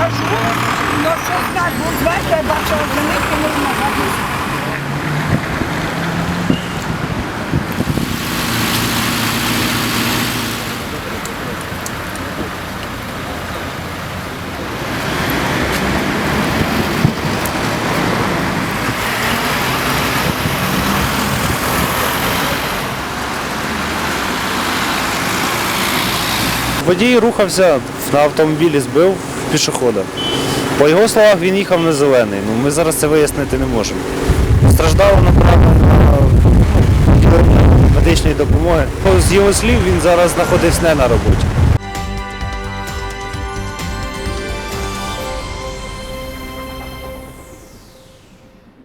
кажу. Ну що скажу, знаєте, я бачила за них і не змогла. Водій рухався на автомобілі, збив пішохода. По його словах, він їхав на зелений. Ну, ми зараз це вияснити не можемо. Страждало направлено на медичної допомоги. З його слів, він зараз знаходився не на роботі.